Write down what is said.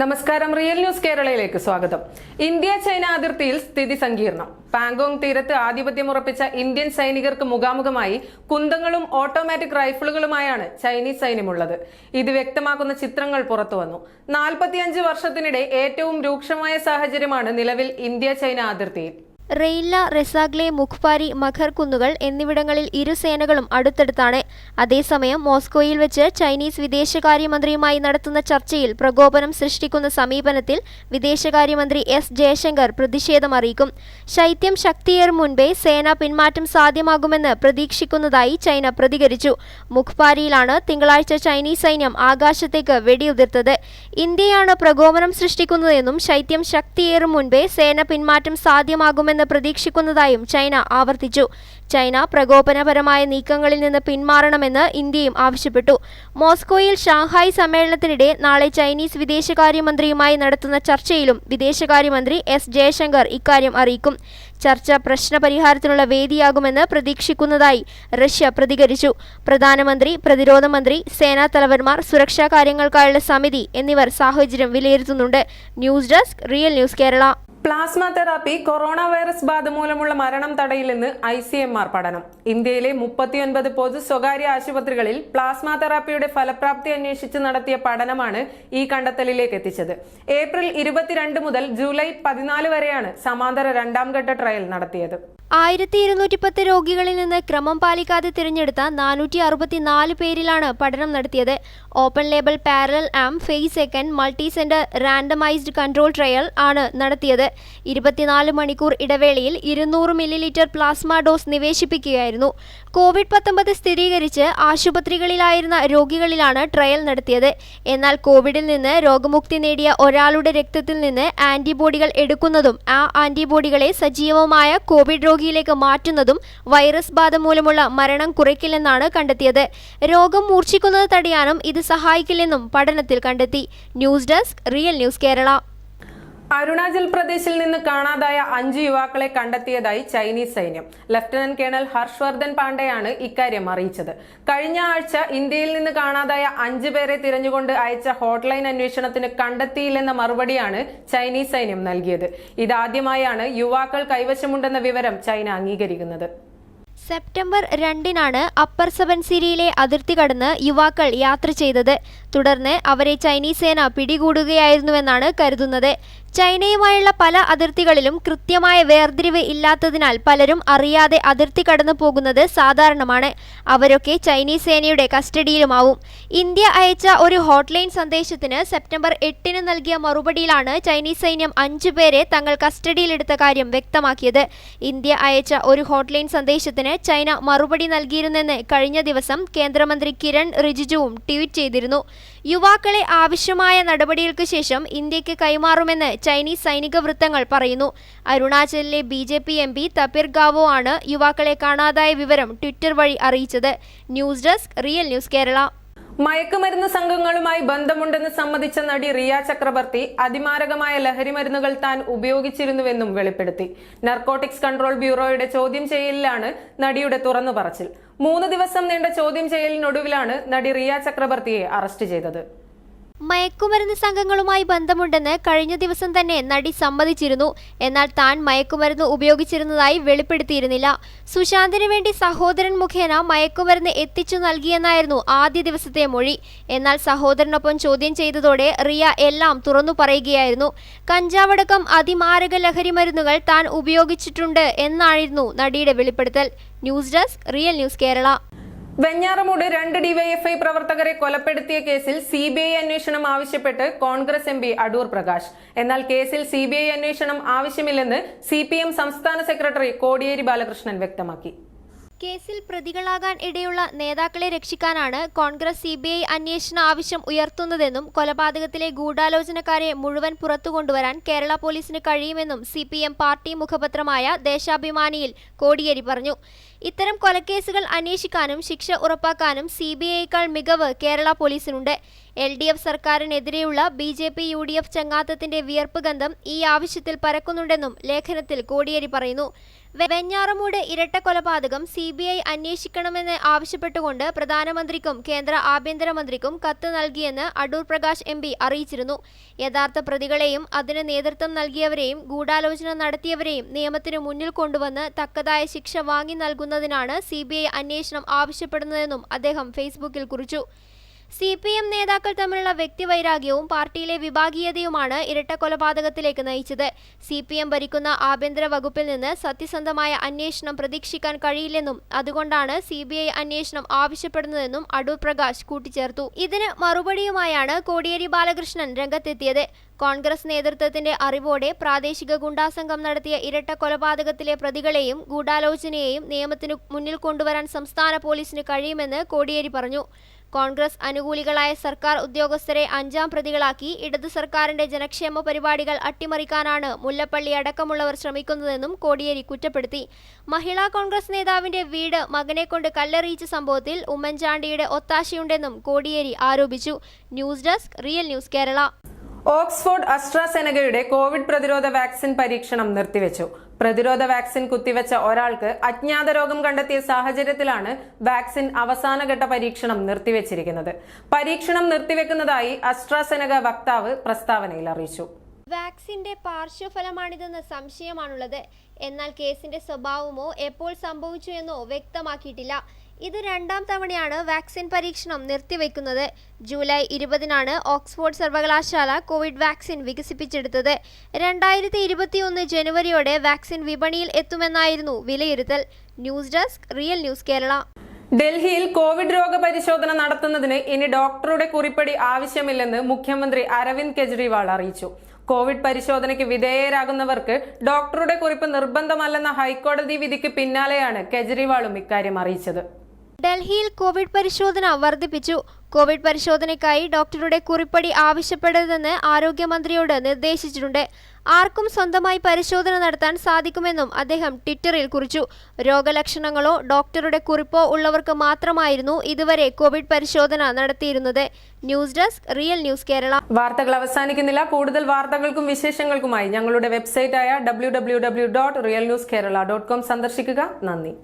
നമസ്കാരം. Real news കേരളയിലേക്ക് സ്വാഗതം. India China അതിർത്തിയിൽ സ്ഥിതി സങ്കീർണം. പാങ്കോങ് തീരത്ത് ആധിപത്യം ഉറപ്പിച്ച ഇന്ത്യൻ സൈനികർക്ക് മുഖാമുഖമായി കുന്തങ്ങളും ഓട്ടോമാറ്റിക് റൈഫിളുകളുമായാണ് ചൈനീസ് സൈന്യമുള്ളത്. ഇത് വ്യക്തമാക്കുന്ന ചിത്രങ്ങൾ പുറത്തുവന്നു. നാൽപ്പത്തിയഞ്ച് വർഷത്തിനിടെ ഏറ്റവും രൂക്ഷമായ സാഹചര്യമാണ് നിലവിൽ ഇന്ത്യ ചൈന അതിർത്തിയിൽ. റെയില്ല റെസാഗ്ലെ മുഖ്പാരി മഖർകുന്നുകൾ എന്നിവിടങ്ങളിൽ ഇരു സേനകളും അടുത്തടുത്താണ്. അതേസമയം മോസ്കോയിൽ വെച്ച് ചൈനീസ് വിദേശകാര്യമന്ത്രിയുമായി നടത്തുന്ന ചർച്ചയിൽ പ്രകോപനം സൃഷ്ടിക്കുന്ന സമീപനത്തിൽ വിദേശകാര്യമന്ത്രി എസ് ജയശങ്കർ പ്രതിഷേധം അറിയിക്കും. ശൈത്യം ശക്തിയേറും മുൻപേ സേന പിന്മാറ്റം സാധ്യമാകുമെന്ന് പ്രതീക്ഷിക്കുന്നതായി ചൈന പ്രതികരിച്ചു. മുഖ്പാരിയിലാണ് തിങ്കളാഴ്ച ചൈനീസ് സൈന്യം ആകാശത്തേക്ക് വെടിയുതിർത്തത്. ഇന്ത്യയാണ് പ്രകോപനം സൃഷ്ടിക്കുന്നതെന്നും ശൈത്യം ശക്തിയേറും മുൻപേ സേന പിന്മാറ്റം സാധ്യമാകുമെന്ന് പ്രതീക്ഷിക്കുന്നതായും ചൈന ആവർത്തിച്ചു. ചൈന പ്രകോപനപരമായ നീക്കങ്ങളിൽ നിന്ന് പിന്മാറണമെന്ന് ഇന്ത്യയും ആവശ്യപ്പെട്ടു. മോസ്കോയിൽ ഷാങ്ഹായ് സമ്മേളനത്തിനിടെ നാളെ ചൈനീസ് വിദേശകാര്യമന്ത്രിയുമായി നടത്തുന്ന ചർച്ചയിലും വിദേശകാര്യമന്ത്രി എസ് ജയശങ്കർ ഇക്കാര്യം അറിയിക്കും. ചർച്ച പ്രശ്നപരിഹാരത്തിനുള്ള വേദിയാകുമെന്ന് പ്രതീക്ഷിക്കുന്നതായി റഷ്യ പ്രതികരിച്ചു. പ്രധാനമന്ത്രി പ്രതിരോധ മന്ത്രി സേനാ തലവന്മാർ സുരക്ഷാ കാര്യങ്ങൾക്കായുള്ള സമിതി എന്നിവർ സാഹചര്യം വിലയിരുത്തുന്നുണ്ട്. News desk real news Kerala. Plasma therapy corona virus ബാധ മൂലമുള്ള മരണം തടയില്ലെന്ന് ഐ സി എം ആർ പഠനം. ഇന്ത്യയിലെ മുപ്പത്തിയൊൻപത് പൊതു സ്വകാര്യ ആശുപത്രികളിൽ പ്ലാസ്മ തെറാപ്പിയുടെ ഫലപ്രാപ്തി അന്വേഷിച്ച് നടത്തിയ പഠനമാണ് ഈ കണ്ടെത്തലിലേക്ക് എത്തിച്ചത്. ഏപ്രിൽ ഇരുപത്തിരണ്ട് മുതൽ ജൂലൈ പതിനാല് വരെയാണ് സമാന്തര രണ്ടാം ഘട്ട ട്രയൽ നടത്തിയത്. ആയിരത്തി ഇരുന്നൂറ്റി പത്ത് രോഗികളിൽ നിന്ന് ക്രമം പാലിക്കാതെ തിരഞ്ഞെടുത്ത നാനൂറ്റി അറുപത്തിനാല് പേരിലാണ് പഠനം നടത്തിയത്. Open label parallel arm phase second multi centre randomised control trial ആണ് നടത്തിയത്. ഇരുപത്തിനാല് മണിക്കൂർ ഇടവേളയിൽ ഇരുന്നൂറ് മില്ലി ലിറ്റർ പ്ലാസ്മ ഡോസ് നിവേശിപ്പിക്കുകയായിരുന്നു. കോവിഡ് പത്തൊമ്പത് സ്ഥിരീകരിച്ച് ആശുപത്രികളിലായിരുന്ന രോഗികളിലാണ് ട്രയൽ നടത്തിയത്. എന്നാൽ കോവിഡിൽ നിന്ന് രോഗമുക്തി നേടിയ ഒരാളുടെ രക്തത്തിൽ നിന്ന് ആന്റിബോഡികൾ എടുക്കുന്നതും ആ ആന്റിബോഡികളെ സജീവമായ കോവിഡ് രോഗിയിലേക്ക് മാറ്റുന്നതും വൈറസ് ബാധ മൂലമുള്ള മരണം കുറയ്ക്കില്ലെന്നാണ് കണ്ടെത്തിയത്. രോഗം മൂർച്ഛിക്കുന്നത് തടയാനും ഇത് സഹായിക്കില്ലെന്നും പഠനത്തിൽ കണ്ടെത്തി. News desk real news Kerala. Arunachal പ്രദേശിൽ നിന്ന് കാണാതായ അഞ്ച് യുവാക്കളെ കണ്ടെത്തിയതായി ചൈനീസ് സൈന്യം. ലഫ്റ്റനന്റ് കേണൽ ഹർഷവർദ്ധൻ പാണ്ഡെയാണ് ഇക്കാര്യം അറിയിച്ചത്. കഴിഞ്ഞ ആഴ്ച ഇന്ത്യയിൽ നിന്ന് കാണാതായ അഞ്ച് പേരെ തിരഞ്ഞുകൊണ്ട് അയച്ച ഹോട്ട്ലൈൻ അന്വേഷണത്തിന് കണ്ടെത്തിയില്ലെന്ന മറുപടിയാണ് ചൈനീസ് സൈന്യം നൽകിയത്. ഇതാദ്യമായാണ് യുവാക്കൾ കൈവശമുണ്ടെന്ന വിവരം ചൈന അംഗീകരിക്കുന്നത്. സെപ്റ്റംബർ രണ്ടിനാണ് അപ്പർ സബൻസിരിയിലെ അതിർത്തി കടന്ന് യുവാക്കൾ യാത്ര ചെയ്തത്. തുടർന്ന് അവരെ ചൈനീസ് സേന പിടികൂടുകയായിരുന്നുവെന്നാണ് കരുതുന്നത്. ചൈനയുമായുള്ള പല അതിർത്തികളിലും കൃത്യമായ വേർതിരിവ് ഇല്ലാത്തതിനാൽ പലരും അറിയാതെ അതിർത്തി കടന്നു പോകുന്നത് സാധാരണമാണ്. അവരൊക്കെ ചൈനീസ് സേനയുടെ കസ്റ്റഡിയിലുമാവും. ഇന്ത്യ അയച്ച ഒരു ഹോട്ട്ലൈൻ സന്ദേശത്തിന് സെപ്റ്റംബർ എട്ടിന് നൽകിയ മറുപടിയിലാണ് ചൈനീസ് സൈന്യം അഞ്ചു പേരെ തങ്ങൾ കസ്റ്റഡിയിലെടുത്ത കാര്യം വ്യക്തമാക്കിയത്. ഇന്ത്യ അയച്ച ഒരു ഹോട്ട്ലൈൻ സന്ദേശത്തിന് ചൈന മറുപടി നൽകിയിരുന്നെന്ന് കഴിഞ്ഞ ദിവസം കേന്ദ്രമന്ത്രി കിരൺ റിജിജുവും ട്വീറ്റ് ചെയ്തിരുന്നു. യുവാക്കളെ ആവശ്യമായ നടപടികൾക്ക് ശേഷം ഇന്ത്യയ്ക്ക് കൈമാറുമെന്ന് ചൈനീസ് സൈനിക വൃത്തങ്ങൾ പറയുന്നു. അരുണാചലിലെ B J P M P Tapir Gao ആണ് യുവാക്കളെ കാണാതായ വിവരം ട്വിറ്റർ വഴി അറിയിച്ചത്. News desk real news Kerala. മയക്കുമരുന്ന് സംഘങ്ങളുമായി ബന്ധമുണ്ടെന്ന് സമ്മതിച്ച നടി റിയ ചക്രവർത്തി അതിമാരകമായ ലഹരി മരുന്നുകൾ താൻ ഉപയോഗിച്ചിരുന്നുവെന്നും വെളിപ്പെടുത്തി. നർക്കോട്ടിക്സ് കൺട്രോൾ ബ്യൂറോയുടെ ചോദ്യം ചെയ്യലിലാണ് നടിയുടെ തുറന്നു പറച്ചിൽ മൂന്ന് ദിവസം നീണ്ട ചോദ്യം ചെയ്യലിനൊടുവിലാണ് നടി റിയ ചക്രവർത്തിയെ അറസ്റ്റ് ചെയ്തത്. മയക്കുമരുന്ന് സംഘങ്ങളുമായി ബന്ധമുണ്ടെന്ന് കഴിഞ്ഞ ദിവസം തന്നെ നടി സമ്മതിച്ചിരുന്നു. എന്നാൽ താൻ മയക്കുമരുന്ന് ഉപയോഗിച്ചിരുന്നതായി വെളിപ്പെടുത്തിയിരുന്നില്ല. സുശാന്തിനു വേണ്ടി സഹോദരൻ മുഖേന മയക്കുമരുന്ന് എത്തിച്ചു നൽകിയെന്നായിരുന്നു ആദ്യ ദിവസത്തെ മൊഴി. എന്നാൽ സഹോദരനൊപ്പം ചോദ്യം ചെയ്തതോടെ റിയ എല്ലാം തുറന്നു പറയുകയായിരുന്നു. കഞ്ചാവടക്കം അതിമാരക ലഹരി മരുന്നുകൾ താൻ ഉപയോഗിച്ചിട്ടുണ്ട് എന്നായിരുന്നു നടിയുടെ വെളിപ്പെടുത്തൽ. News desk real news Kerala. Venjaramoodu രണ്ട് ഡിവൈഎഫ്ഐ പ്രവർത്തകരെ കൊലപ്പെടുത്തിയ കേസിൽ സി ബി ഐ അന്വേഷണം ആവശ്യപ്പെട്ട് Congress M P Adoor Prakash. എന്നാൽ കേസിൽ സി ബി ഐ അന്വേഷണം ആവശ്യമില്ലെന്ന് സി പി എം സംസ്ഥാന സെക്രട്ടറി കോടിയേരി ബാലകൃഷ്ണൻ വ്യക്തമാക്കി. കേസിൽ പ്രതികളാകാൻ ഇടയുള്ള നേതാക്കളെ രക്ഷിക്കാനാണ് കോൺഗ്രസ് സി ബി ഐ അന്വേഷണ ആവശ്യം ഉയർത്തുന്നതെന്നും കൊലപാതകത്തിലെ ഗൂഢാലോചനക്കാരെ മുഴുവൻ പുറത്തുകൊണ്ടുവരാൻ കേരള പോലീസിന് കഴിയുമെന്നും സി പി എം പാർട്ടി മുഖപത്രമായ ദേശാഭിമാനിയിൽ കോടിയേരി പറഞ്ഞു. ഇത്തരം കൊലക്കേസുകൾ അന്വേഷിക്കാനും ശിക്ഷ ഉറപ്പാക്കാനും സി ബി ഐക്കാൾ മികവ് കേരള പോലീസിനുണ്ട്. L D F സർക്കാരിനെതിരെയുള്ള B J P U D F ചങ്ങാത്തത്തിന്റെ വിയർപ്പ് ഗന്ധം ഈ ആവശ്യത്തിൽ പരക്കുന്നുണ്ടെന്നും ലേഖനത്തിൽ കോടിയേരി പറയുന്നു. വെഞ്ഞാറമൂട് ഇരട്ട കൊലപാതകം സി ബി ഐ അന്വേഷിക്കണമെന്ന് ആവശ്യപ്പെട്ടുകൊണ്ട് പ്രധാനമന്ത്രിക്കും കേന്ദ്ര ആഭ്യന്തരമന്ത്രിക്കും കത്ത് നൽകിയെന്ന് അടൂർ പ്രകാശ് എം പി അറിയിച്ചിരുന്നു. യഥാർത്ഥ പ്രതികളെയും അതിന് നേതൃത്വം നൽകിയവരെയും ഗൂഢാലോചന നടത്തിയവരെയും നിയമത്തിന് മുന്നിൽ കൊണ്ടുവന്ന് തക്കതായ ശിക്ഷ വാങ്ങി നൽകുന്നതിനാണ് സി ബി ഐ അന്വേഷണം ആവശ്യപ്പെടുന്നതെന്നും അദ്ദേഹം ഫേസ്ബുക്കിൽ കുറിച്ചു. സി പി എം നേതാക്കൾ തമ്മിലുള്ള വ്യക്തിവൈരാഗ്യവും പാർട്ടിയിലെ വിഭാഗീയതയുമാണ് ഇരട്ട കൊലപാതകത്തിലേക്ക് നയിച്ചത്. സി പി എം ഭരിക്കുന്ന ആഭ്യന്തര വകുപ്പിൽ നിന്ന് സത്യസന്ധമായ അന്വേഷണം പ്രതീക്ഷിക്കാൻ കഴിയില്ലെന്നും അതുകൊണ്ടാണ് സി ബി ഐ അന്വേഷണം ആവശ്യപ്പെടുന്നതെന്നും അടൂർ പ്രകാശ് കൂട്ടിച്ചേർത്തു. ഇതിന് മറുപടിയുമായാണ് കോടിയേരി ബാലകൃഷ്ണൻ രംഗത്തെത്തിയത്. കോൺഗ്രസ് നേതൃത്വത്തിന്റെ അറിവോടെ പ്രാദേശിക ഗുണ്ടാസംഘം നടത്തിയ ഇരട്ട കൊലപാതകത്തിലെ പ്രതികളെയും ഗൂഢാലോചനയെയും നിയമത്തിനു മുന്നിൽ കൊണ്ടുവരാൻ സംസ്ഥാന പോലീസിന് കഴിയുമെന്ന് കോടിയേരി പറഞ്ഞു. കോൺഗ്രസ് അനുകൂലികളായ സർക്കാർ ഉദ്യോഗസ്ഥരെ അഞ്ചാം പ്രതികളാക്കി ഇടതു സർക്കാരിന്റെ ജനക്ഷേമ പരിപാടികൾ അട്ടിമറിക്കാനാണ് മുല്ലപ്പള്ളി അടക്കമുള്ളവർ ശ്രമിക്കുന്നതെന്നും കോടിയേരി കുറ്റപ്പെടുത്തി. മഹിളാ കോൺഗ്രസ് നേതാവിന്റെ വീട് മകനെ കൊണ്ട് കല്ലെറിയിച്ച സംഭവത്തിൽ ഉമ്മൻചാണ്ടിയുടെ ഒത്താശയുണ്ടെന്നും കോടിയേരി ആരോപിച്ചു. News desk real news Kerala. Oxford അസ്ട്രാസെനഗയുടെ Covid പ്രതിരോധ വാക്സിൻ പരീക്ഷണം നിർത്തിവെച്ചു. പ്രതിരോധ വാക്സിൻ കുത്തിവെച്ച ഒരാൾക്ക് അജ്ഞാത രോഗം കണ്ടെത്തിയ സാഹചര്യത്തിലാണ് വാക്സിൻ അവസാനഘട്ട പരീക്ഷണം നിർത്തിവെച്ചിരിക്കുന്നത്. പരീക്ഷണം നിർത്തിവെക്കുന്നതായി അസ്ട്രാസെനഗ വക്താവ് പ്രസ്താവനയിൽ അറിയിച്ചു. വാക്സിന്റെ പാർശ്വഫലമാണിതെന്ന് സംശയമാണുള്ളത്. എന്നാൽ കേസിന്റെ സ്വഭാവമോ എപ്പോൾ സംഭവിച്ചു എന്നോ വ്യക്തമാക്കിയിട്ടില്ല. ഇത് രണ്ടാം തവണയാണ് വാക്സിൻ പരീക്ഷണം നിർത്തിവെക്കുന്നത്. ജൂലൈ ഇരുപതിനാണ് ഓക്സ്ഫോർഡ് സർവകലാശാല കോവിഡ് വാക്സിൻ വികസിപ്പിച്ചെടുത്തത്. രണ്ടായിരത്തി ഇരുപത്തിയൊന്ന് ജനുവരിയോടെ വാക്സിൻ വിപണിയിൽ എത്തുമെന്നായിരുന്നു വിലയിരുത്തൽ. News desk real news Kerala. ഡൽഹിയിൽ കോവിഡ് രോഗപരിശോധന നടത്തുന്നതിന് ഇനി ഡോക്ടറുടെ കുറിപ്പടി ആവശ്യമില്ലെന്ന് മുഖ്യമന്ത്രി അരവിന്ദ് കെജ്രിവാൾ അറിയിച്ചു. കോവിഡ് പരിശോധനയ്ക്ക് വിധേയരാകുന്നവർക്ക് ഡോക്ടറുടെ കുറിപ്പ് നിർബന്ധമല്ലെന്ന ഹൈക്കോടതി വിധിക്ക് പിന്നാലെയാണ് കെജ്രിവാളും ഇക്കാര്യം അറിയിച്ചത്. ഡൽഹിയിൽ കോവിഡ് പരിശോധന വർദ്ധിപ്പിച്ചു. കോവിഡ് പരിശോധനയ്ക്കായി ഡോക്ടറുടെ കുറിപ്പടി ആവശ്യപ്പെടരുതെന്ന് ആരോഗ്യമന്ത്രിയോട് നിർദ്ദേശിച്ചിട്ടുണ്ട്. ആർക്കും സ്വന്തമായി പരിശോധന നടത്താൻ സാധിക്കുമെന്നും അദ്ദേഹം ട്വിറ്ററിൽ കുറിച്ചു. രോഗലക്ഷണങ്ങളോ ഡോക്ടറുടെ കുറിപ്പോ ഉള്ളവർക്ക് മാത്രമായിരുന്നു ഇതുവരെ കോവിഡ് പരിശോധന നടത്തിയിരുന്നത്. News desk real news Kerala. വാർത്തകൾ അവസാനിക്കുന്നില്ല. കൂടുതൽ വാർത്തകൾക്കും വിശേഷങ്ങൾക്കുമായി ഞങ്ങളുടെ വെബ്സൈറ്റായ ഡബ്ല്യൂ സന്ദർശിക്കുക. നന്ദി.